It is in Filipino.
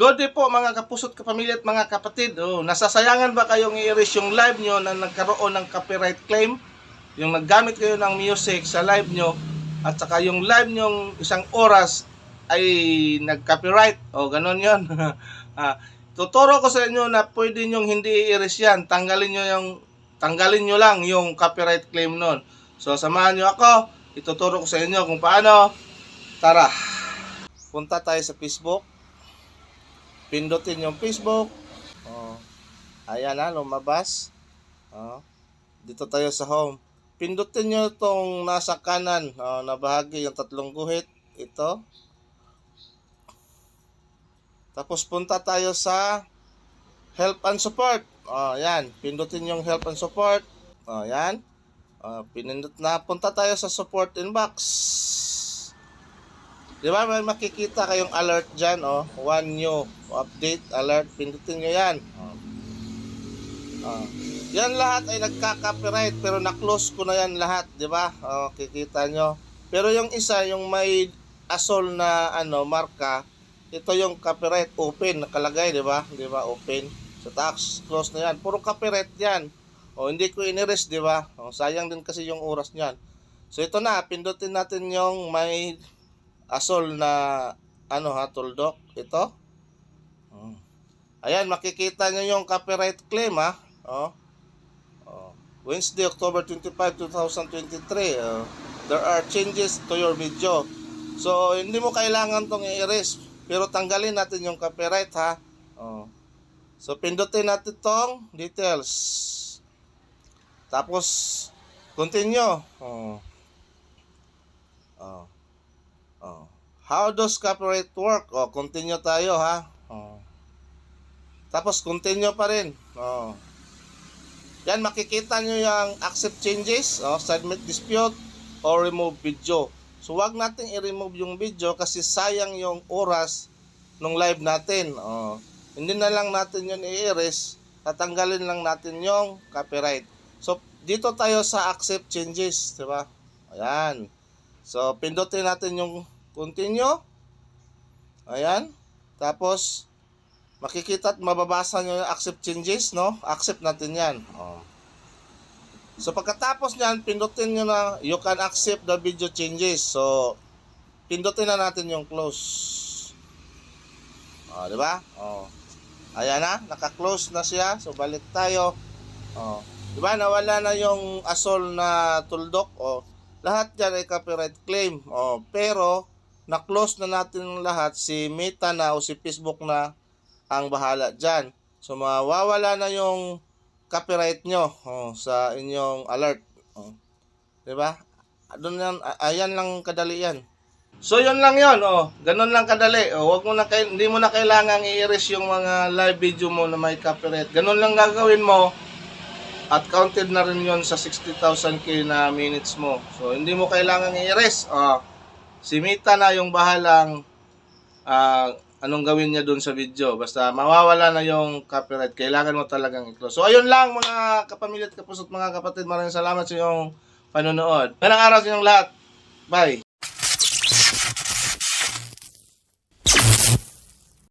Good day po mga kapusot, kapamilya at mga kapatid. Oh, nasasayangan ba kayong i-erase yung live nyo na nagkaroon ng copyright claim? Yung naggamit kayo ng music sa live nyo at saka yung live nyong isang oras ay nag-copyright. O, ganun yon. ah, tuturo ko sa inyo na pwede nyong hindi i-erase yan. Tanggalin nyo, yung, tanggalin nyo lang yung copyright claim nun. So, samahan nyo ako. Ituturo ko sa inyo kung paano. Tara. Punta tayo sa Facebook. Pindutin yung Facebook. Oh. Ayan na, lumabas. Oh. Dito tayo sa home. Pindutin nyo itong nasa kanan oh, na bahagi, yung tatlong guhit. Ito. Tapos punta tayo sa help and support. Oh, yan. Pindutin yung help and support. Oh, yan. Oh, pinindot na. Punta tayo sa support inbox. Di ba may makikita kayong alert dyan, oh. One new update alert. Pindutin nyo yan. Oh. Oh. Yan lahat ay nagka-copyright pero na-close ko na yan lahat, di ba? Oh, kikita nyo. Pero yung isa, yung may asol na ano, marka, ito yung copyright open nakalagay, di ba? Di ba? Open. Sa tax, close na yan. Puro copyright yan. O, hindi ko inirest, di ba? O, sayang din kasi yung oras niyan. So, ito na. Pindutin natin yung may asol na ano ha, tuldok. Ito. Hmm. Ayan, makikita nyo yung copyright claim ha. Oh. Oh. Wednesday, October 25, 2023. Oh. There are changes to your video. So, hindi mo kailangan tong i-erase. Pero tanggalin natin yung copyright ha. Oh. So, pindutin natin tong details. Tapos, continue. Oh. Oh. How does copyright work? Oh, continue tayo ha. Oh. Tapos continue pa rin. Oh. Yan makikita nyo yung accept changes, oh, submit dispute or remove video. So wag natin i-remove yung video kasi sayang yung oras nung live natin. Oh. Hindi na lang natin yun i-erase, tatanggalin lang natin yung copyright. So dito tayo sa accept changes, di ba? Ayan. So pindutin natin yung continue. Ayan. Tapos makikita at mababasa nyo yung accept changes, no? Accept natin yan. Oh. So pagkatapos nyan, pindutin nyo na you can accept the video changes. So, pindutin na natin yung close. Oh, di ba? Oh. Ayan na, naka-close na siya. So balik tayo. Oh. Di ba? Nawala na yung asol na tuldok. Oh. Lahat yan ay copyright claim. Oh. Pero, na-close na natin lahat si Meta na o si Facebook na ang bahala dyan. So, mawawala na yung copyright nyo oh, sa inyong alert. Oh. 'Di ba? Doon yan, ayan lang kadali yan. So, yun lang yun. Oh. Ganun lang kadali. Oh, wag mo na kay, hindi mo na kailangang i-erase yung mga live video mo na may copyright. Ganun lang gagawin mo at counted na rin yon sa 60,000k na minutes mo. So, hindi mo kailangang i-erase. Oh. Si Mita na yung bahalang ah, anong gawin niya doon sa video. Basta mawawala na yung copyright. Kailangan mo talagang i-close. So, ayun lang mga kapamilya at kapusot mga kapatid. Maraming salamat sa iyong panonood. Ganang araw sa inyong lahat. Bye!